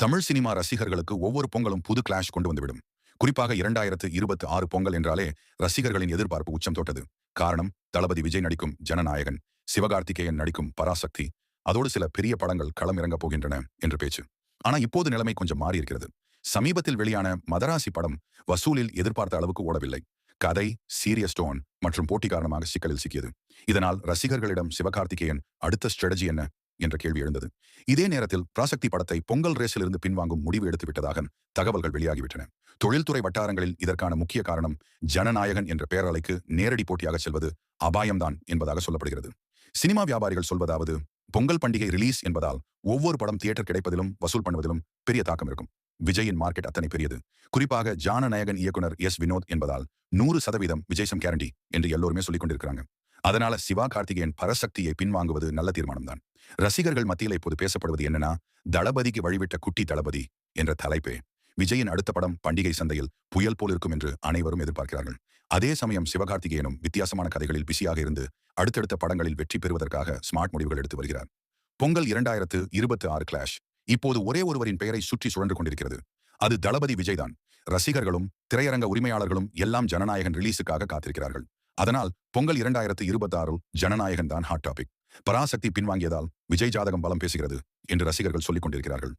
Tamil cinema ரசிகர்களுக்கு ஒவ்வொரு பொங்கலும் புது கிளாஷ் கொண்டு வந்துவிடும். குறிப்பாக இரண்டாயிரத்து இருபத்தி ஆறு பொங்கல் என்றாலே ரசிகர்களின் எதிர்பார்ப்பு உச்சம் தொட்டது. காரணம் தளபதி விஜய் நடிக்கும் ஜனநாயகன் சிவகார்த்திகேயன் நடிக்கும் பராசக்தி. அதோடு சில பெரிய படங்கள் களம் இறங்கப் போகின்றன என்று பேச்சு. ஆனா இப்போது நிலைமை கொஞ்சம் மாறி இருக்கிறது சமீபத்தில் வெளியான மதராசி படம் வசூலில் எதிர்பார்த்த அளவுக்கு ஓடவில்லை. கதை சீரியஸ் டோன் மற்றும் போட்டி காரணமாக சிக்கலில் சிக்கியது. இதனால் ரசிகர்களிடம் சிவகார்த்திகேயன் அடுத்த ஸ்ட்ராட்டஜி என்ன? என்ற கேள்வி எழுந்தது. இதே நேரத்தில் பிராசக்தி படத்தை பொங்கல் ரேஸிலிருந்து பின்வாங்கும் முடிவு எடுத்து விட்டதாக தகவல்கள் வெளியாகிவிட்டன. தொழில்துறை வட்டாரங்களில் இதற்கான முக்கிய காரணம் ஜனநாயகன் என்ற பேரலைக்கு நேரடி போட்டியாக செல்வது அபாயம்தான் என்பதாக சொல்லப்படுகிறது. சினிமா வியாபாரிகள் சொல்வதாவது பொங்கல் பண்டிகை ரிலீஸ் என்பதால் ஒவ்வொரு படம் தியேட்டர் கிடைப்பதிலும் வசூல் பண்ணுவதிலும் பெரிய தாக்கம் இருக்கும். விஜயின் மார்க்கெட் அத்தனை பெரியது. குறிப்பாக ஜானநாயகன் இயக்குனர் எஸ். வினோத் என்பதால் நூறு சதவீதம் விஜய்சம் கேரண்டி என்று எல்லோருமே சொல்லிக் கொண்டிருக்கிறாங்க. அதனால சிவா கார்த்திகேயன் பரசக்தியை பின்வாங்குவது நல்ல தீர்மானம்தான். ரசிகர்கள் மத்தியில் இப்போது பேசப்படுவது என்னன்னா தளபதிக்கு வழிவிட்ட குட்டி தளபதி என்ற தலைப்பே. விஜயின் அடுத்த படம் பண்டிகை சந்தையில் புயல் போல் இருக்கும் என்று அனைவரும் எதிர்பார்க்கிறார்கள். அதே சமயம் சிவகார்த்திகேயனும் வித்தியாசமான கதைகளில் பிஸியாக இருந்து அடுத்தடுத்த படங்களில் வெற்றி பெறுவதற்காக ஸ்மார்ட் முடிவுகள் எடுத்து வருகிறார். பொங்கல் இரண்டாயிரத்து இருபத்தி ஆறு கிளாஷ் இப்போது ஒரே ஒருவரின் பெயரை சுற்றி சுழன்று கொண்டிருக்கிறது. அது தளபதி விஜய்தான். ரசிகர்களும் திரையரங்க உரிமையாளர்களும் எல்லாம் ஜனநாயகன் ரிலீஸுக்காக காத்திருக்கிறார்கள். அதனால் பொங்கல் இரண்டாயிரத்து இருபத்தி ஆறில் ஜனநாயகன் தான் ஹாட் டாபிக் பராசக்தி பின்வாங்கியதால் விஜய் ஜாதகம் பலம் பேசுகிறது என்று ரசிகர்கள் சொல்லிக் கொண்டிருக்கிறார்கள்.